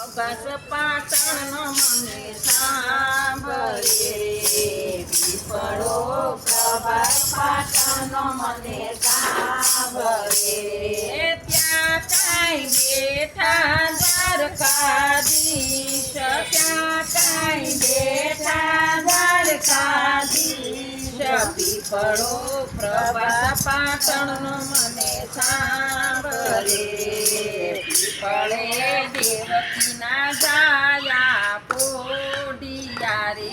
બસ પાટણનો મને સાંભળે પીપળો પ્રભાસ પાટણનો મને સાંભળે. ત્યાં કાંઈ બેઠા દ્વારકાધીશ ત્યાં દ્વારકાધીશ પ્રભા પાટણનો મને સાંભળે. પીપળે દેવકીના જાયા પોડિયા રે.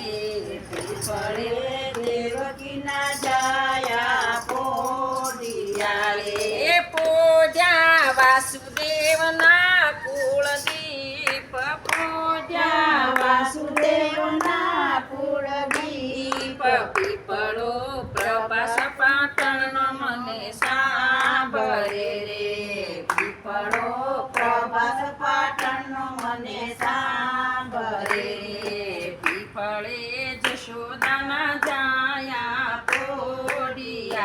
પીપળે દેવકીના જાયા પોડિયા રે. પોડ્યા વાસુદેવના કુળદીપ. પોડ્યા વાસુદેવના કુળદીપ. પીપળો પ્રભાસ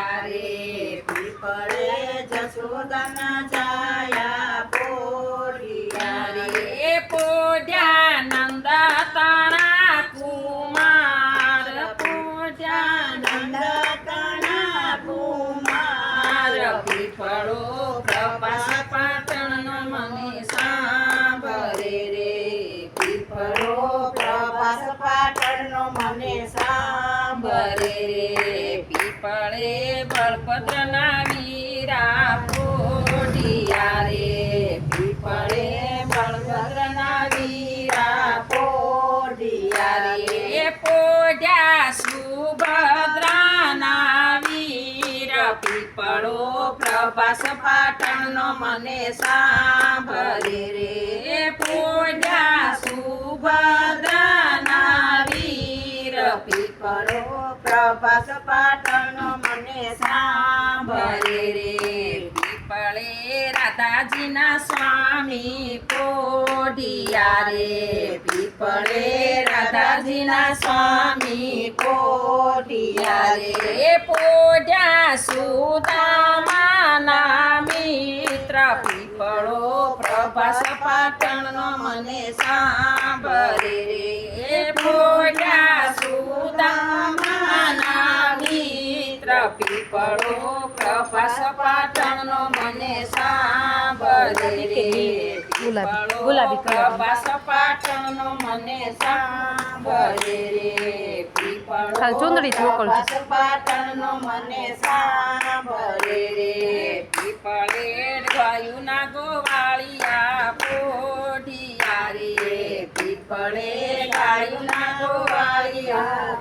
પોડિયા રે પીપળે જશોદાના જાયા પોડિયા રે. પોડ્યા નંદા તાણા કુમાર. પોડ્યા નંદા તાણા કુમાર. પીપળો પ્રભાસ પાટણનો મને સાંભળે રે પીપળો પ્રભાસ પાટણનો મને સાંભળે રે પીપળે બળભદ્રના વીરા પોઢિયા રે પીપળે બળભદ્રના વીરા પોઢિયા રે પોઢ્યા સુભદ્રાના વીર. પીપળો પ્રભાસ પાટણનો મને સાંભળે રે પોઢ્યા સુભદ્રાના વીર પીપળો પ્રભાસ પાટણનો મને સાંભળે રે પીપળે રાધાજીના સ્વામી પોઢિયા રે, પીપળે રાધાજીના સ્વામી પોઢિયા રે. પોઢ્યા સુદામાના મિત્ર, પીપળો પ્રભાસ પાટણનો મને સાંભળે રે. પોઢ્યા સુદામાના મિત્ર, પીપળો પ્રભાસ પાટણનો મને સાંભળે ગુલાબી- ગુલાબી પાટણનો મને સાંભળે રે ખાલી ચૂંદડીથી મોકલજો. પ્રભાસ પાટણનો મને સાંભળે રે પીપળે ગાયુના ગોવાળિયા પોઢિયા પીપળે ગાયુના ગોવાળિયા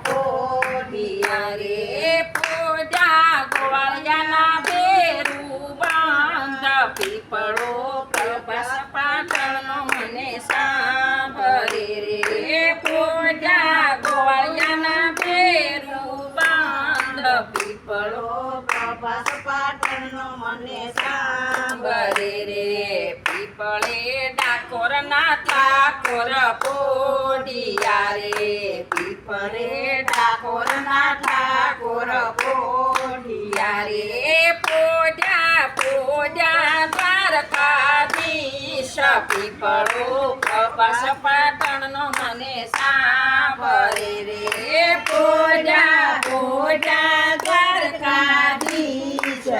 પ્રભાસ પાટણનો મને સાંભળે રે. પીપળે ડાકોરના ઠાકોર પોઢિયા રે. પીપળે ડાકોરના ઠાકોર પોઢિયા રે. પોઢ્યા પોઢ્યા, દ્વારકાધીશ. પીપળો પ્રભાસ પાટણનો મને સાંભળે રે. પોઢ્યા પોઢ્યા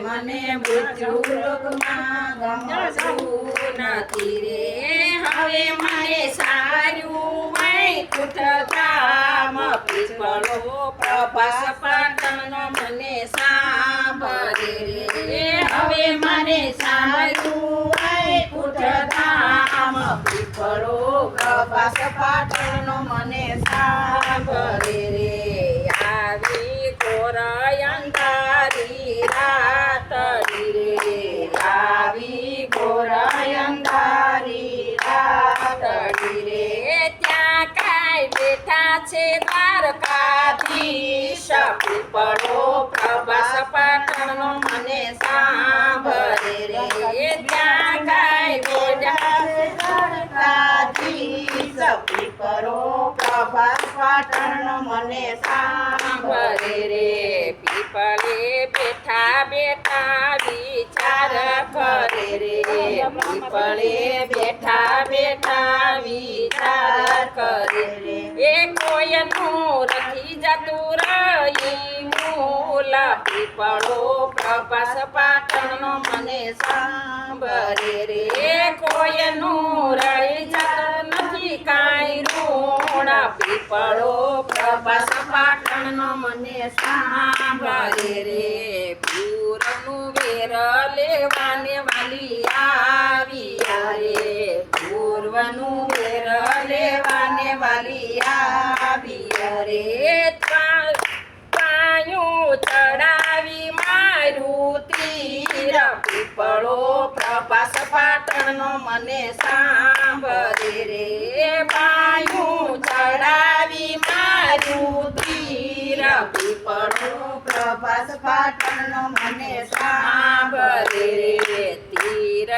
મને મૃત્યુ લોકમાં ગમતું નથી રે. હવે મને સારું વૈકુંઠ ધામ પીપળો પ્રભાસ પાટણ મને સાંભળે રે. હવે મને સારું વૈકુંઠ ધામ પીપળો પ્રભાસ પાટણ મને સાંભળે રે. આવી ઘોર અંધારી રાતડી રે આવી ઘોર અંધારી રાતડી રે ત્યાં કાંઈ બેઠા છે દ્વારકાધીશ પીપળો પ્રભાસ પાટણનો મને સાંભળે રે ત્યાં કાંઈ ગોડા દ્વારકાધીશ સપી પ્રભાસ પાટણનો મને સાંભળે રે. પીપળે બેઠા બેઠા વિચાર કરે રે. પીપળે બેઠા બેઠા વિચાર કરે રે. એ કોયનું રખી જતું રહી મૂલ. પીપળો પ્રભાસ પાટણનો મને સાંભળે રે. કોયનું રહી જતું કાંઈ પીપળો સપાટણ નો મને સાંભળે રે. પૂરનું વેર લેવાને વાલી આવી રે. પૂર્વનું વેર લેવાને વાલી આવી રે. તીર પીપળો પ્રભાસ પાટણનો મને સાંભળે રે પાયું ચડાવી મારું તીર પીપળો પ્રભાસ પાટણનો મને સાંભળે રે તીર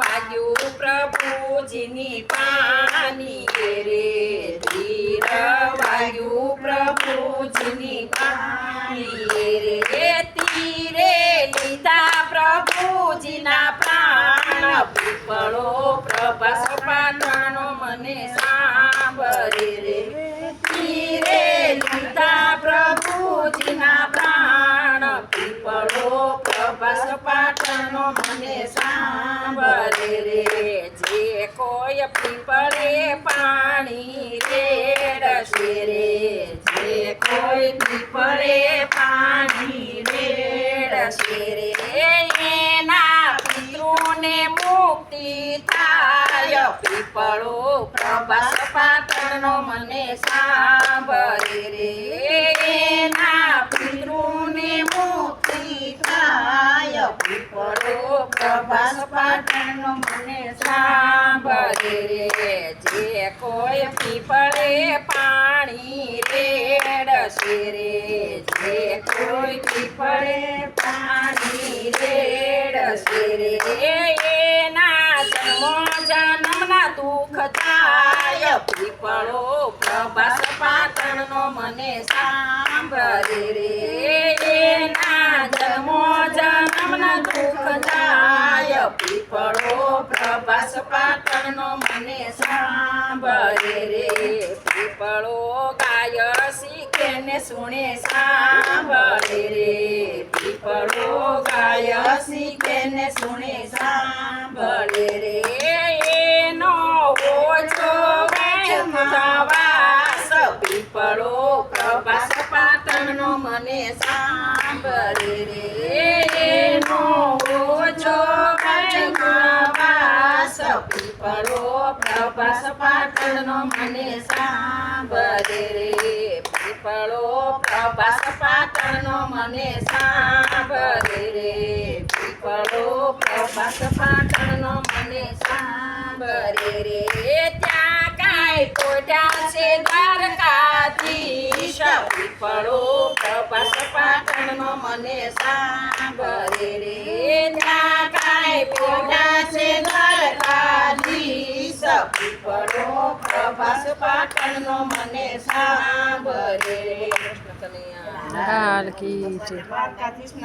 વાગ્યું પ્રભુજીની પાની પીપળો પ્રભાસ પાટણનો મને સાંભળે રે. પીરે લીધા પ્રભુજીના પ્રાણ પીપળો પ્રભાસ પાટણનો મને સાંભળે રે. જે કોઈ પીપળે પાણી રેડશે રે. જે કોઈ પીપળે પાણી રેડશે રે. મુક્તિ થાય પીપળો પ્રભાસ પાટણનો મને સાંભળે રે. ના પિતૃને મુક્તિ થાય. પીપળો પ્રભાસ પાટણનો મને સાંભળે રે. જે કોઈ પીપળે પાણી રેડશે રે. જે કોઈ પીપળે પાણી રેડશે રે એના જન્મો જન્મના દુઃખ થાય પીપળો પ્રભાસ પાટણનો મને સાંભળે રે. એના જન્મો પીપળો પ્રભાસ પાટણનો મને સાંભળે રે. પીપળો ગાય શીખે ને સુણે સાંભળે રે. પીપળો ગાય શીખે ને સુણે સાંભળે રે એનો ઓછો વાસ પીપળો પ્રભાસ પાટણનો મને સાંભળે રે એનો ઓછો મને સાંભળે રે પીપળો પાટણનો મને સાંભળે રે. પીપળો પ્રભાસ પાટણનો મને રે ત્યાં કાંઈ કોટા છે પીપળો પ્રભાસ પાટણનો મને સાંભળે રે. ત્યાં કાંઈ કોટા છે દ્વારકાધીશ પીપળો પ્રભાસ પાટણનો મને સાંભળે રે. કૃષ્ણ કનૈયા લાલ કી છે. દ્વારકાધીશના